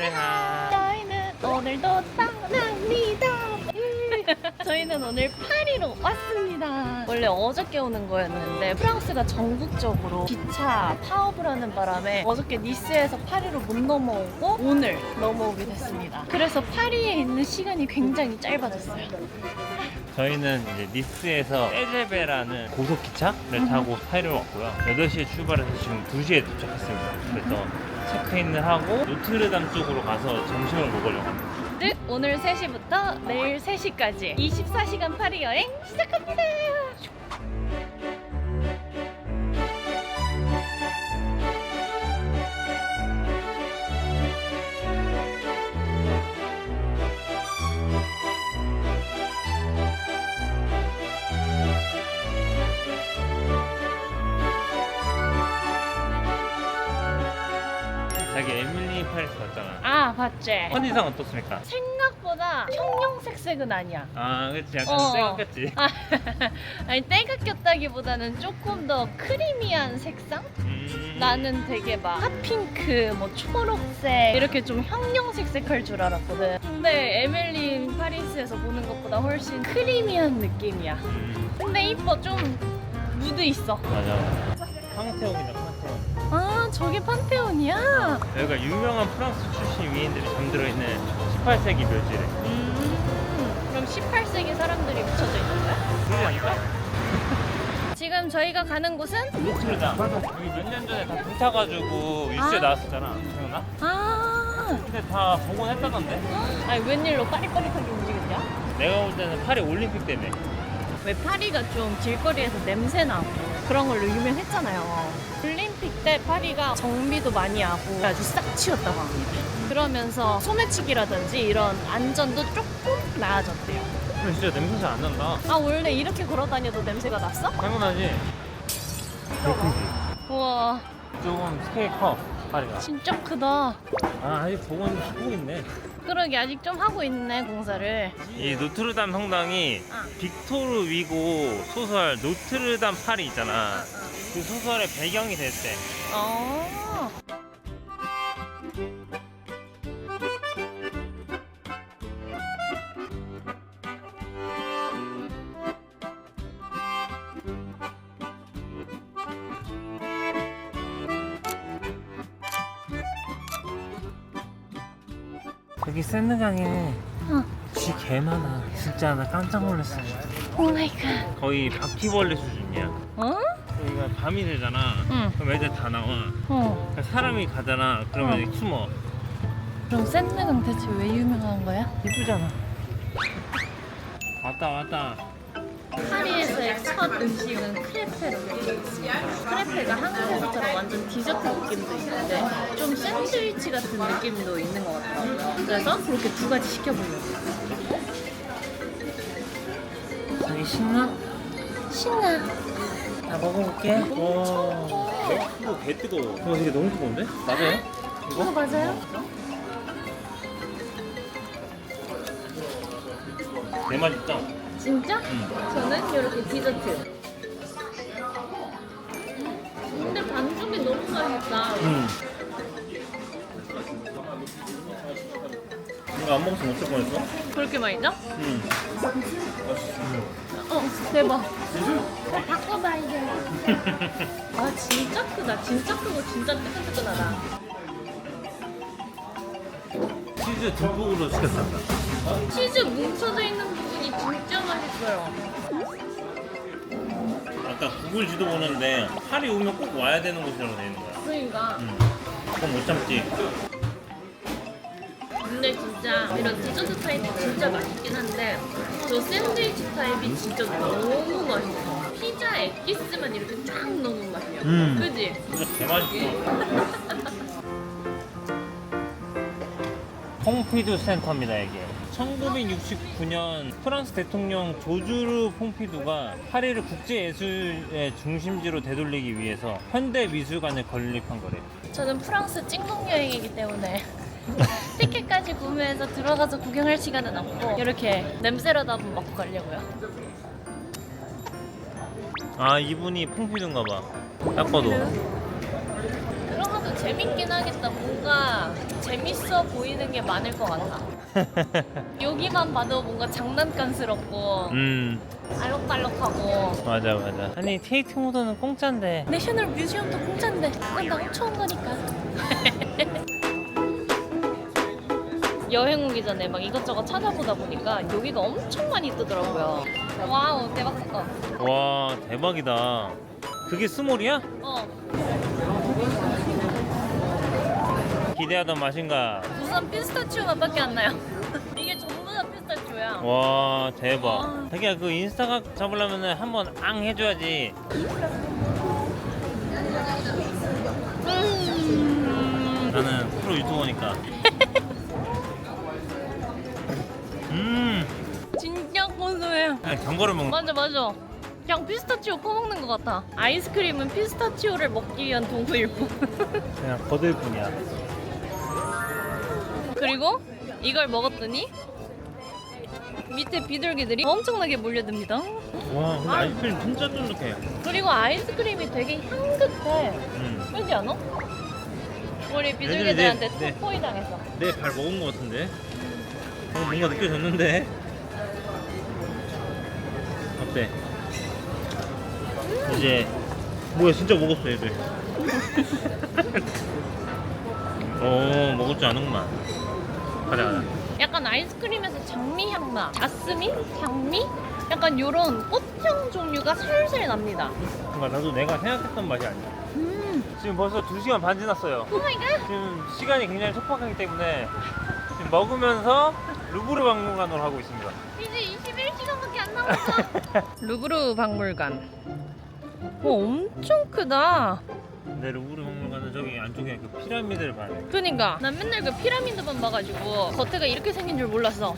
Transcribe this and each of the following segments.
쎄하. 저희는 오늘도 떠납니다. 저희는 오늘 파리로 왔습니다. 원래 어저께 오는 거였는데 프랑스가 전국적으로 기차 파업을 하는 바람에 어저께 니스에서 파리로 못 넘어오고 오늘 넘어오게 됐습니다. 그래서 파리에 있는 시간이 굉장히 짧아졌어요. 저희는 이제 니스에서 에제베라는 고속기차를 타고 파리로 왔고요. 8시에 출발해서 지금 2시에 도착했습니다. 그래서 체크인을 하고 노트르담 쪽으로 가서 점심을 먹으려고 합니다. 즉 오늘 3시부터 내일 3시까지 24시간 파리 여행 시작합니다. 갔잖아. 아 봤지? 컨디션 어떻습니까? 생각보다 형형색색은 아니야. 아, 그치. 약간 어. 쎄같지 아, 아니 때가 꼈다기보다는 조금 더 크리미한 색상? 음. 나는 되게 막 핫핑크, 뭐 초록색 이렇게 좀 형형색색할 줄 알았거든. 근데 에밀린 파리스에서 보는 것보다 훨씬 크리미한 느낌이야. 음. 근데 이뻐 좀 무드 있어. 맞아. 판테온. 아 저게 판테온이야? 여기가 유명한 프랑스 출신 위인들이 잠들어 있는 18세기 묘지래. 음 그럼 18세기 사람들이 묻혀져 있는 거야? 그러지 않을까? 지금 저희가 가는 곳은 노트르담. 여기 몇 년 전에 다 불타가지고 뉴스에 아. 나왔었잖아. 기억나? 아 근데 다 복원했다던데? 아니 웬일로 빠릿빠릿하게 움직였냐? 내가 볼 때는 파리 올림픽 때문에. 왜 파리가 좀 길거리에서 냄새 나고 그런 걸로 유명했잖아요. 올림픽 때 파리가 정비도 많이 하고 아주 싹 치웠다고 합니다. 그러면서 소매치기라든지 이런 안전도 조금 나아졌대요. 근데 진짜 냄새 잘 안 난다. 아 원래 이렇게 걸어 다녀도 냄새가 났어? 당연하지. 우와 조금 스케일 커, 파리가. 진짜 크다. 아, 아직 복원 하고 있네. 그러게 아직 좀 하고 있네 공사를. 이 노트르담 성당이 아. 빅토르 위고 소설 노트르담 파리 있잖아. 그 소설의 배경이 됐대. 어. 여기 센느강에 어. 쥐개 많아. 진짜 나 깜짝 놀랐어. 오 마이 갓. 거의 바퀴벌레 수준이야. 어? 여기가 밤이 되잖아. 응. 그럼 애들 다 나와. 어. 그러니까 사람이 가잖아. 그러면 어. 숨어. 그럼 샌드강 대체 왜 유명한 거야? 이쁘잖아. 왔다 왔다. 파리에서의 첫 음식은 크레페로. 크레페가 한국에서처럼 완전 디저트 느낌도 있는데 좀 샌드위치 같은 느낌도 있는 것 같더라고요. 그래서 그렇게 두 가지 시켜보려고. 자기 신나? 신나. 나 먹어볼게. 와. 이거 개 뜨거워. 이거 되게 너무 뜨거운데? 맞아요? 어, 이거? 맞아요? 내 맛있다. 진짜? 응. 저는 이렇게 디저트. 근데 반죽이 너무 맛있다. 응. 이거 안 먹었으면 어쩔 뻔했어? 그렇게 맛있죠? 응. 어, 대박. 바꿔봐야 돼. 아, 진짜 크다. 진짜 크고 진짜 뜨끈뜨끈하다. 치즈 듬뿍으로 시켰어. 치즈 뭉쳐져 있는 부분이 진짜 맛있어요. 아까 구글 지도 보는데 파리 오면 꼭 와야 되는 곳이라고 돼 있는 거야. 그러니까. 응. 그건 못 참지. 근데 진짜 이런 디저트 타입이 진짜 맛있긴 한데 저 샌드위치 타입이 진짜 너무 맛있어. 피자 엑기스만 이렇게 쫙 넣는 맛이야. 음. 그지? 진짜 개맛있어. 퐁피두 센터입니다, 이게. 1969년 프랑스 대통령 조주르 퐁피두가 파리를 국제예술의 중심지로 되돌리기 위해서 현대미술관을 건립한 거래요. 저는 프랑스 찐국 여행이기 때문에 티켓까지 구매해서 들어가서 구경할 시간은 없고 이렇게 냄새라도 한번 맡고 가려고요. 아, 이분이 퐁피두인가 봐. 딱 봐도. 들어가도 재밌긴 하겠다. 뭔가 재밌어 보이는 게 많을 것 같아. 여기만 봐도 뭔가 장난감스럽고 음 알록달록하고 맞아 맞아 아니 테이트 모드는 공짜인데 내셔널 뮤지엄도 공짜인데 난 엄청 온 거니까. 여행 오기 전에 막 이것저것 찾아보다 보니까 여기가 엄청 많이 뜨더라고요. 와우 대박 사건. 와 대박이다 그게 스몰이야? 어 기대하던 맛인가 우선 피스타치오 맛밖에 안 나요. 이게 전부 다 피스타치오야. 와 대박 와. 자기야 그 인스타각 잡으려면 한번 앙 해줘야지 음. 나는 프로 유튜버니까 음 진짜 고소해요. 아니, 경거를 먹는 맞아 맞아. 그냥 피스타치오 퍼먹는 것 같아. 아이스크림은 피스타치오를 먹기 위한 도구일 뿐. 그냥 거들 뿐이야 그리고 이걸 먹었더니 밑에 비둘기들이 엄청나게 몰려듭니다. 와 근데 아이스크림 진짜 쫀득해 그리고 아이스크림이 되게 향긋해. 음. 그렇지 않아? 우리 비둘기들한테 네, 네. 토포이 당했어. 내 발 먹은 거 같은데 어, 뭔가 느껴졌는데 어때? 이제 뭐야 진짜 먹었어 얘들 어줄 아는구만 가자 가자 약간 아이스크림에서 장미 향 나. 아스미? 장미? 약간 요런 꽃향 종류가 살살 납니다. 뭔가 나도 내가 생각했던 맛이 아니야 음. 지금 벌써 2시간 반 지났어요 오마이갓. 지금 시간이 굉장히 촉박하기 때문에 지금 먹으면서 루브르 박물관으로 하고 있습니다 이제 21시간밖에 안 남았어. 루브르 박물관. 오, 엄청 크다. 근데 루브르 박물관은 저기 안쪽에 그 피라미드를 봐야 돼 그니까 난 맨날 그 피라미드만 봐가지고 겉에가 이렇게 생긴 줄 몰랐어.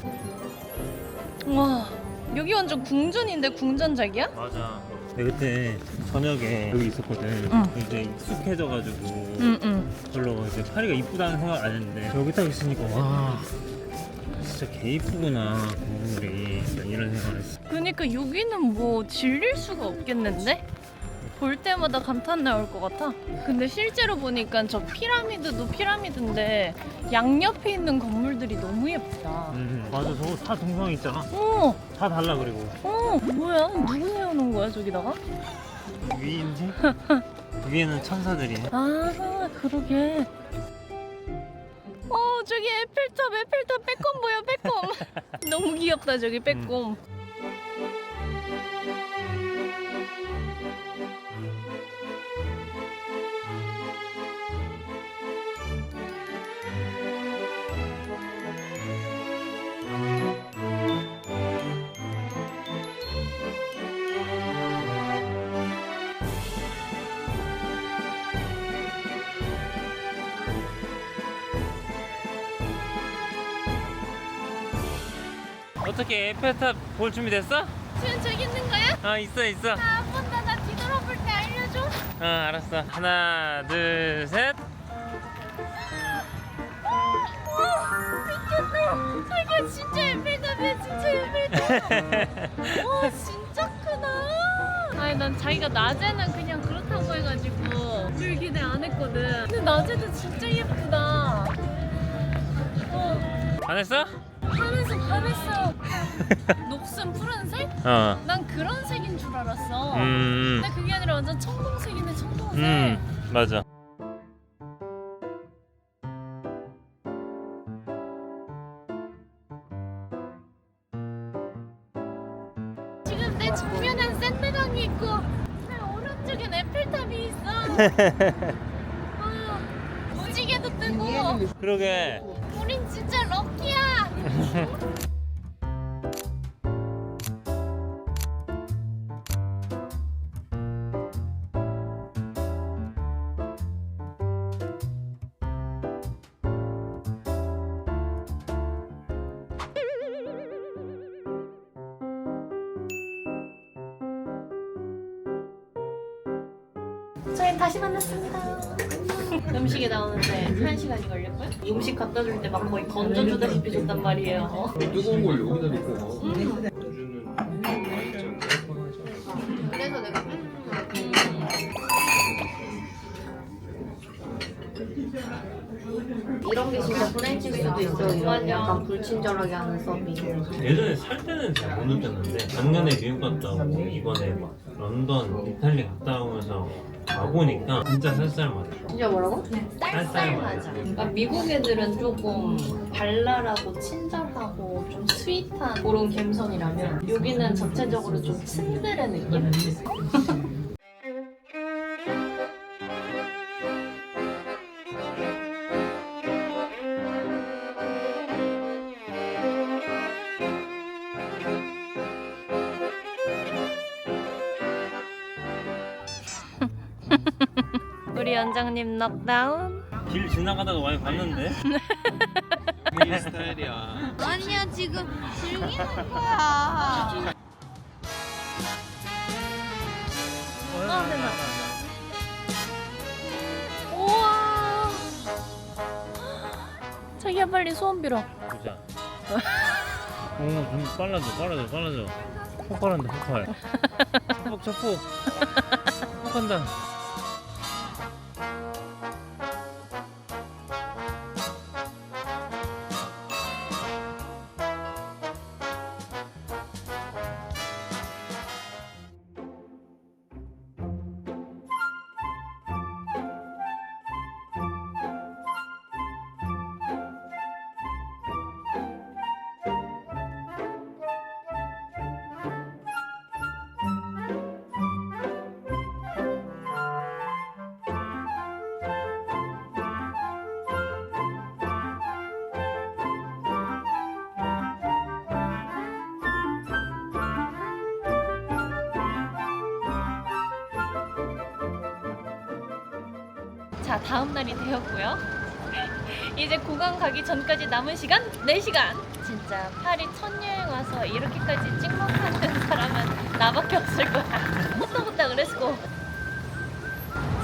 와 여기 완전 궁전인데 궁전작이야? 맞아. 내 그때 저녁에 여기 있었거든. 응. 이제 익숙해져가지고 응 응. 별로 이제 파리가 이쁘다는 생각 안 했는데 여기 딱 있으니까 와 진짜 개 이쁘구나 건물이 이런 생각을 했어. 그니까 여기는 뭐 질릴 수가 없겠는데? 볼 때마다 감탄 나올 것 같아. 근데 실제로 보니까 저 피라미드도 피라미드인데 양옆에 있는 건물들이 너무 예쁘다. 음 맞아 저거 다 동상이 있잖아. 어, 다 달라 그리고 어, 뭐야? 누구 세워놓은 거야 저기다가? 위인지 위에는 천사들이야. 아, 그러게. 어, 저기 에펠탑, 에펠탑 빼꼼 보여, 빼꼼. 너무 귀엽다, 저기 빼꼼. 어떻게 에펠탑 볼 준비 됐어? 지금 저기 있는 거야? 아 있어 있어. 나한번더나 뒤돌아볼 때 알려줘. 어 알았어. 하나 둘 셋. 와, 미쳤다. 저기가 진짜 에펠탑이야, 진짜 에펠탑. 와, 진짜 크다. 아니, 난 자기가 낮에는 그냥 그렇다고 해가지고 별 기대 안 했거든. 근데 낮에도 진짜 예쁘다. 어, 안 했어? 하늘색 반했어. 녹슨 푸른색? 어. 난 그런 색인 줄 알았어. 음. 근데 그게 아니라 완전 청동색이네, 청동색. 음 맞아. 지금 내 정면엔 샌드강이 있고 내 오른쪽엔 에펠탑이 있어. 음식이 나오는데 한 시간이 걸렸고요. 음식 갖다 줄 때 막 거의 건져 주다시피 줬단 말이에요. 뜨거운 걸 여기다 놓고 막. 음. 그래서 내가 음. 이런 게 진짜 프렌치일 수도 있어요. 맞아. 약간 불친절하게 하는 서비스. 예전에 살 때는 잘 못 느꼈는데 작년에 미국 갔다 오고 이번에 막 런던, 이탈리 갔다 오면서 가보니까 진짜 쌀쌀맞아 진짜 뭐라고? 쌀쌀하죠. 그러니까 미국 애들은 조금 발랄하고 친절하고 좀 스윗한 그런 감성이라면 여기는 전체적으로 좀 츤데레 느낌? 우리 연장님 넉다운. 길 지나가다가 많이 봤는데 아니야 지금 즐기는 거야. 아, 대박. 우와. 자기야 빨리 소원 빌어. 보자 오, 좀 빨라져 빨라져 빨라져 폭발한다 폭발 차폭 차폭 폭한다 자, 다음 날이 되었고요. 이제 공항 가기 전까지 남은 시간 4시간. 진짜 파리 첫 여행 와서 이렇게까지 찍먹하는 사람은 나밖에 없을 거야. 후딱후딱 렛츠고.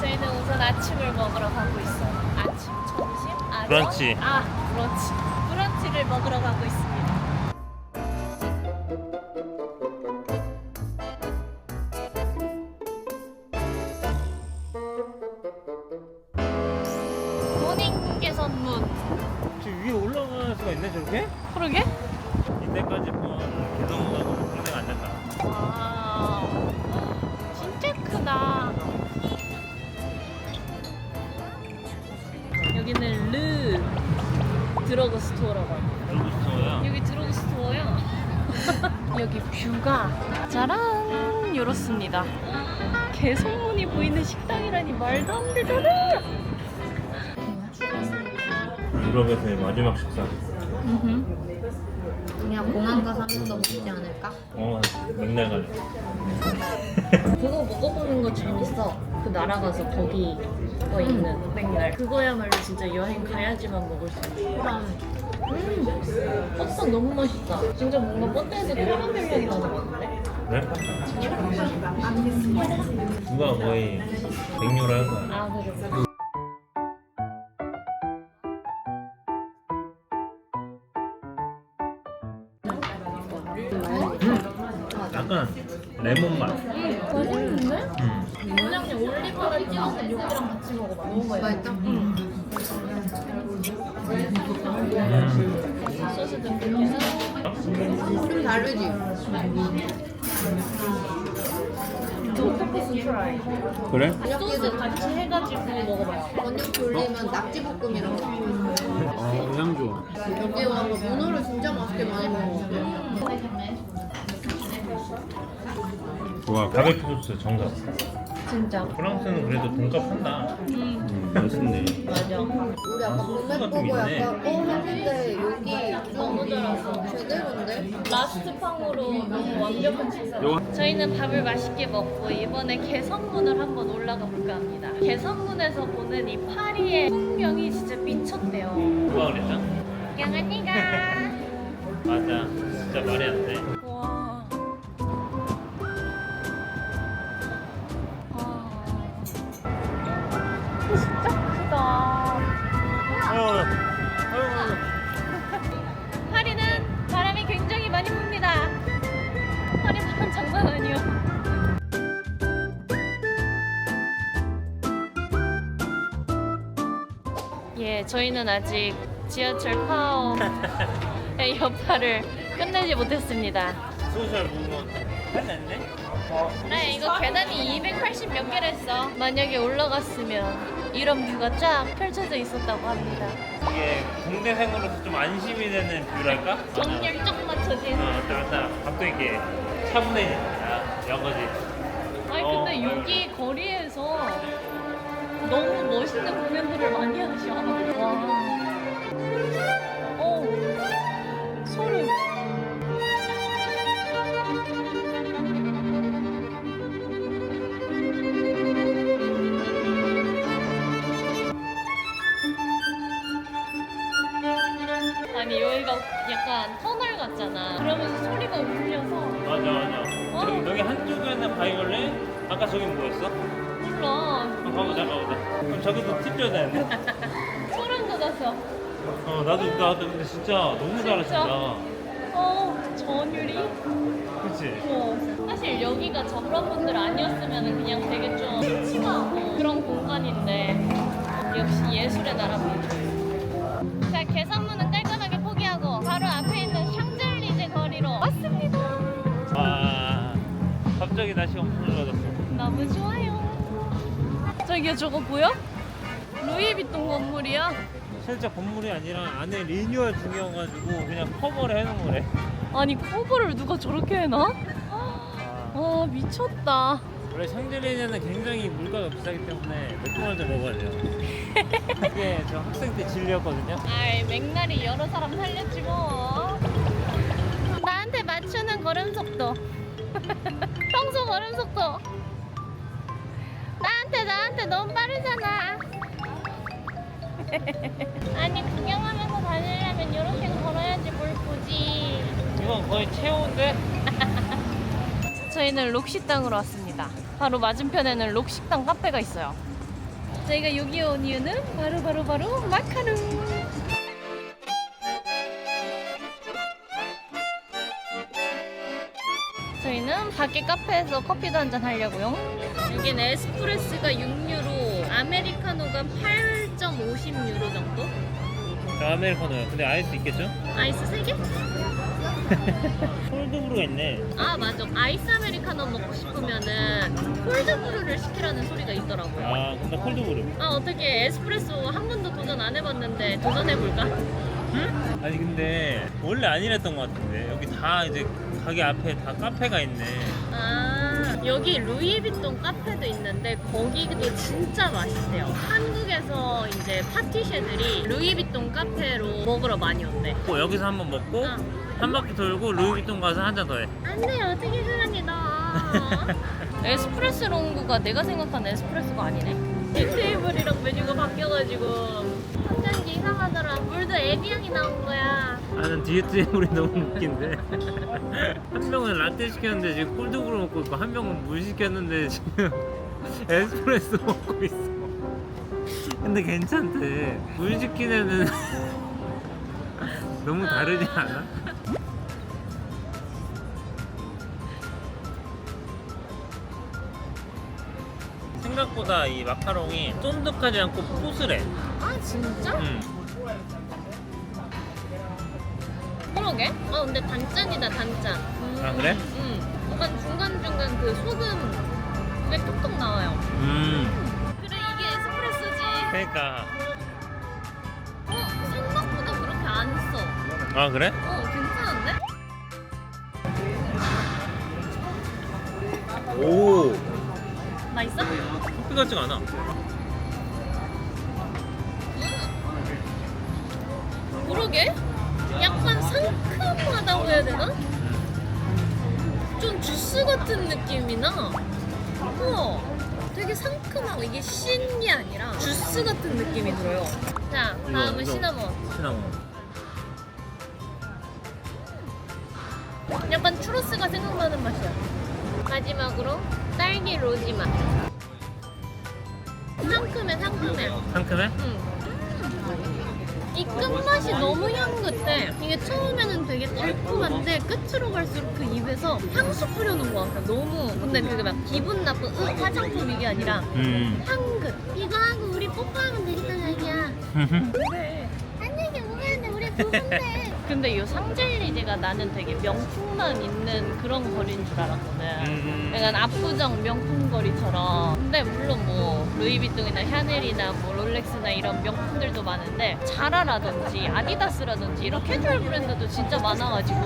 저희는 우선 아침을 먹으러 가고 있어요. 아침, 점심, 아점? 브런치. 아, 브런치. 브런치를 먹으러 가고 있습니 드러그 스토어라고 합니다. 여기 있어요 여기 드러그 스토어요. 여기 뷰가 짜란 이렇습니다. 개성문이 보이는 식당이라니 말도 안 되잖아. 유럽에서의 마지막 식사 그냥 공항 가서 한 번 더 먹지 않을까? 어 맥날 갈래 그거 먹어보는 거 재밌어. 그 나라 가서 거기 거 있는 맥날. 그거야말로 진짜 여행 가야지만 먹을 수 있는. 그럼 음, 버터 너무 맛있다. 진짜 뭔가 버터에서 카라멜 향이 나는 것 같은데? 그래? 누가 거의 백유를 할 거야 아, 그래. 약간 레몬 맛 맛있는데? 음. 그냥 육이랑 같이 먹어봐. 너무 맛있어. 맛있다. 음. 소스 좀 뿌려서. 좀 다르지? 토마토 트라이. 그래? 소스 같이 해가지고 먹어봐. 번역 돌리면 낙지볶음이랑 거. 아, 향 좋아. 여기 와서 문어를 진짜 맛있게 많이 먹었는데. 좋아 바베큐 소스 정답 진짜. 프랑스는 그래도 돈값 한다 음, 맛있네 맞아. 우리 아까 소스가 좀 보고 있네. 약간 어 했는데 여기 너무 잘했어. 제대로인데? 라스트 팡으로 너무 완벽한 식사. 저희는 밥을 맛있게 먹고 이번에 개선문을 한번 올라가 볼까 합니다. 개선문에서 보는 이 파리의 풍경이 진짜 미쳤대요. 누가 그랬죠? 양언니가. 맞아 진짜 말이 안 돼 예, 저희는 아직 지하철 파워의 여파를 끝내지 못했습니다. 소셜 무먼 해냈네? 네, 이거 계단이 280 몇 개랬어. 만약에 올라갔으면 이런 뷰가 쫙 펼쳐져 있었다고 합니다. 이게 공대생으로서 좀 안심이 되는 뷰랄까? 정렬 쫙 맞춰진. 어, 딱 밥도 이렇게 차분해진다. 여거지. 아니 어, 근데 여기 거리에서 너무 멋있는 공연들을 많이. 와. 어. 소름. 아니 여기가 약간 터널 같잖아. 그러면서 소리가 울려서 맞아, 맞아. 어. 저기, 여기 한쪽에는 바이올렛, 아까 저긴 뭐였어? 몰라. 한번 가보자, 가보자. 그럼 저기도 팁 줘야 되는데? 소름 돋았어. 어, 나도, 나도 근데 진짜 너무? 잘하신다. 어, 전율이? 그치? 어, 사실 여기가 저런 분들 아니었으면 그냥 되게 좀 심심하고 그런 공간인데 역시 예술의 나라입니다. 자, 계산문은 깔끔하게 포기하고 바로 앞에 있는 샹젤리제 거리로 왔습니다. 아, 갑자기 날씨가 엄청 좋아졌어. 저기 저거 보여? 루이비통 건물이야. 실제 건물이 아니라 안에 리뉴얼 중이어가지고 그냥 커버를 해놓은 거래. 아니 커버를 누가 저렇게 해놔? 아, 아 미쳤다. 원래 샹들리제는 굉장히 물가가 비싸기 때문에 맥도날드 먹어야 돼요. 그게 저 학생 때 진리였거든요. 아이 맥날이 여러 사람 살렸지 뭐 나한테 맞추는 걸음 속도 평소 걸음 속도 나한테 나한테 너무 빠르잖아. 아니 구경하면서 다니려면 이렇게 걸어야지 뭘 보지. 이건 거의 최고인데? 저희는 록식당으로 왔습니다. 바로 맞은편에는 록식당 카페가 있어요. 저희가 여기 온 이유는 바로 바로 바로 마카롱 저희는 밖에 카페에서 커피도 한잔 하려고요. 여기는 에스프레소가 6유로, 아메리카노가 8.50유로 정도? 저 아메리카노요. 근데 아이스 있겠죠? 아이스 3개? 콜드브루가 있네. 아 맞아. 아이스 아메리카노 먹고 싶으면은 콜드브루를 시키라는 소리가 있더라고요. 아, 근데 콜드브루. 아 어떻게 에스프레소 한 번도 도전 안 해봤는데 도전해볼까? 아니 근데 원래 아니랬던 것 같은데 여기 다 이제 가게 앞에 다 카페가 있네. 아 여기 루이비통 카페도 있는데 거기도 진짜 맛있대요. 한국에서 이제 파티셰들이 루이비통 카페로 먹으러 많이 온대. 뭐 여기서 한 번 먹고 어. 한 바퀴 돌고 루이비통 가서 한 잔 더 해. 안돼 어떻게 그러니 너? 에스프레소 롱구가 내가 생각한 에스프레소가 아니네. 이 테이블이랑 메뉴가 바뀌어가지고 한잔지 이상하더라. 물도 에비앙이 나온 거야. 나는 뒤에 테이블이 너무 웃긴데 한 명은 라떼 시켰는데 지금 콜드브루 먹고 있고 한 명은 물 시켰는데 지금 에스프레소 먹고 있어 근데 괜찮대 물 시킨 애는 너무 다르지 않아? 생각보다 이 마카롱이 쫀득하지 않고 포슬해 아 진짜? 음. 그러게? 어 근데 단짠이다 단짠. 음, 아, 그래? 음. 약간 중간 중간 그 소금 왜 톡톡 나와요. 음. 그래 이게 에스프레소지. 그러니까 어 생각보다 그렇게 안 써. 아 그래? 어 괜찮은데? 오 맛있어? 커피 같지가 않아 그러게? 약간 상큼하다고 해야 되나? 좀 주스 같은 느낌이 나. 우와, 되게 상큼하고 이게 신 게 아니라 주스 같은 느낌이 들어요. 자, 다음은 이거. 시나몬. 시나몬 약간 추러스가 생각나는 맛이야. 마지막으로 딸기 로지 맛. 상큼해, 상큼해. 상큼해? 응. 이 끝맛이 너무 향긋해. 이게 처음에는 되게 달콤한데 끝으로 갈수록 그 입에서 향수 뿌려놓은 것 같아. 너무. 근데 그게 막 기분 나쁜 으 화장품 이게 아니라 음. 향긋. 이거 하고 우리 뽀뽀하면 되겠다 자기야. 안녕히 먹어야 근데 이 상젤리제가 나는 되게 명품만 있는 그런 거리인 줄 알았거든. 음. 약간 압구정 명품 거리처럼. 근데 물론 뭐 루이비통이나 샤넬이나 뭐 롤렉스나 이런 명품들도 많은데 자라라든지 아디다스라든지 이런 캐주얼 브랜드도 진짜 많아가지고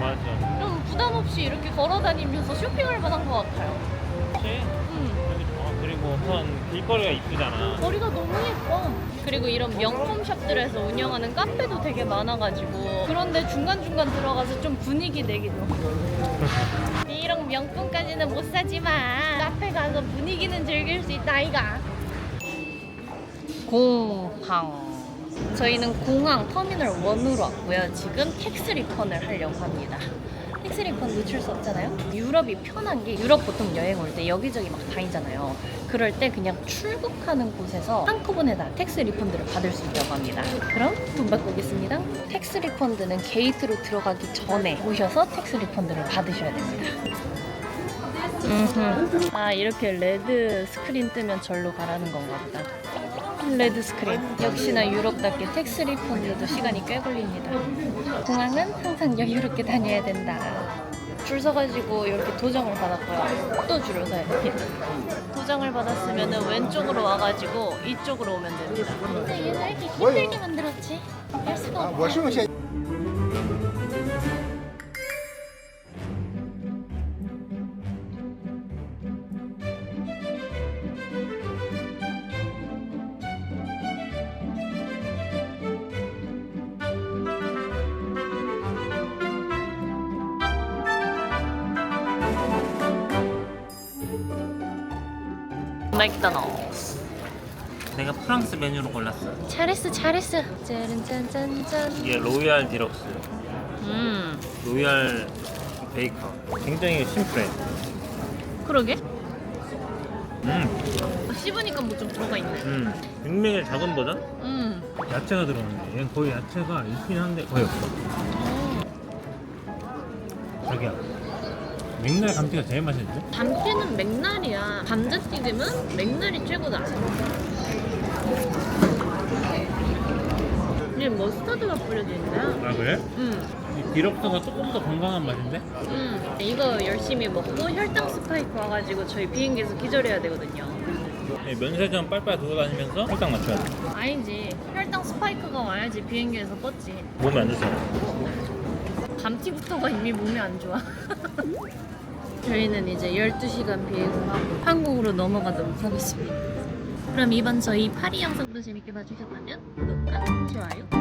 맞아. 좀 부담 없이 이렇게 걸어 다니면서 쇼핑할 만한 것 같아요. 그치? 음. 여기 좋아. 그리고 우선 길거리가 이쁘잖아. 거리가 너무 예뻐. 그리고 이런 명품 샵들에서 운영하는 카페도 되게 많아가지고 그런데 중간중간 들어가서 좀 분위기 내기도. 이런 명품까지는 못 사지만 카페 가서 분위기는 즐길 수 있다 아이가. 공항. 저희는 공항 터미널 1으로 왔고요. 지금 텍스 리펀을 하려고 합니다. 텍스 리펀 놓칠 수 없잖아요. 유럽이 편한 게 유럽 보통 여행 올 때 여기저기 막 다니잖아요. 그럴 때 그냥 출국하는 곳에서 한꺼번에 다 텍스 리펀드를 받을 수 있다고 합니다. 그럼 돈 받고 오겠습니다. 텍스 리펀드는 게이트로 들어가기 전에 오셔서 텍스 리펀드를 받으셔야 됩니다. 아 이렇게 레드 스크린 뜨면 절로 가라는 건가 보다. 레드 스크린. 역시나 유럽답게 텍스 리펀드도 시간이 꽤 걸립니다. 공항은 항상 여유롭게 다녀야 된다. 줄 서가지고 이렇게 도장을 받았고요. 또 줄을 서야 됩니다. 도장을 받았으면 왼쪽으로 와가지고 이쪽으로 오면 됩니다. 근데 얘를 왜 이렇게 힘들게 만들었지? 할 수가 없어. 맥도날드. 내가 프랑스 메뉴로 골랐어. 잘했어, 잘했어. 짜른짠짠짠. 이게 로얄 디럭스. 음, 로얄 베이커. 굉장히 심플해. 그러게. 음, 씹으니까 뭐 좀 들어가 있네. 음. 육맥의 작은 버전? 음. 야채가 들어오는데 얘는 거의 야채가 있긴 한데 거의 없어. 자기야. 맥날 감튀가 제일 맛있는데? 감튀는 맥날이야. 감자튀김은 맥날이 최고다. 이게 머스타드가 뿌려져 있는데. 아 그래? 음, 이 디럭터가 조금 더 건강한 맛인데? 음. 이거 열심히 먹고 혈당 스파이크 와가지고 저희 비행기에서 기절해야 되거든요. 네, 면세점 빨빨 돌아다니면서 혈당 맞춰야 돼. 아니지. 혈당 스파이크가 와야지 비행기에서 뻗지. 몸에 안 좋잖아. 감튀부터가 이미 몸이 안 좋아. 저희는 이제 12시간 비행을 하고 한국으로 넘어가도록 하겠습니다. 그럼 이번 저희 파리 영상도 재밌게 봐주셨다면 구독과 좋아요